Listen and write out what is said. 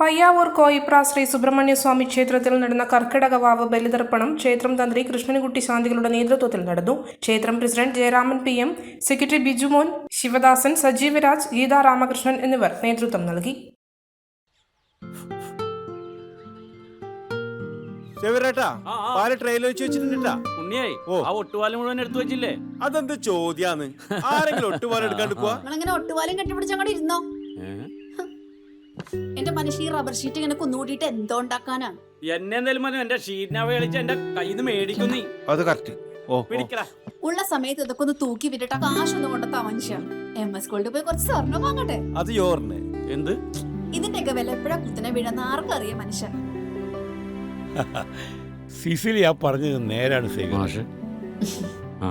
പയ്യാവൂർ കോയിപ്ര ശ്രീ സുബ്രഹ്മണ്യ സ്വാമി ക്ഷേത്രത്തിൽ നടന്ന കർക്കിടക വാവ് ബലിതർപ്പണം ക്ഷേത്രം തന്ത്രി കൃഷ്ണൻകുട്ടി ശാന്തികളുടെ നേതൃത്വത്തിൽ നടന്നു. ക്ഷേത്രം president Jayaraman P M secretary Bijumon Sivadasan Sajeevaraj Geetha Ramakrishnan എന്നിവർ നേതൃത്വം നൽകി. അതെന്ത് ചോദ്യാന്ന്? ആരെങ്കിലും ഒട്ടുപാലം എടുക്കാണ്ട് പോവാ ഒട്ടുപാലം ഇരുന്നോ? എന്റെ മനുഷ്യ ഈ റബ്ബർ ഷീറ്റ് ഇങ്ങനെ കുന്നുകൂടിയിട്ട് എന്തോ ഉണ്ടാക്കാനാ? എന്നെ എന്തായാലും മതി. എന്റെ ഷീറ്റിനെ കളിച്ച് എന്റെ കയ്യിൽ നിന്ന് മേടിക്കും നീ. അത് കറക്റ്റ് ഓ. പിടിക്കടാ ഉള്ള സമയത്ത് ഇതൊക്കെ ഒന്ന് തൂക്കി വിട്ടിട്ട് കാശൊന്നും കൊണ്ടെത്താ മനുഷ്യ. എം എസ് സ്കൂളിൽ പോയി കുറച്ച് സ്വർണം വാങ്ങട്ടെ? അത് യോറിന്. എന്ത്? ഇതിന്റെയൊക്കെ വില എപ്പോഴാ കുത്തിനെ വീഴുന്ന ആർക്കും അറിയാം മനുഷ്യൻ സിസിലി ആ പറഞ്ഞത് നേരാണ് സേവ ആ.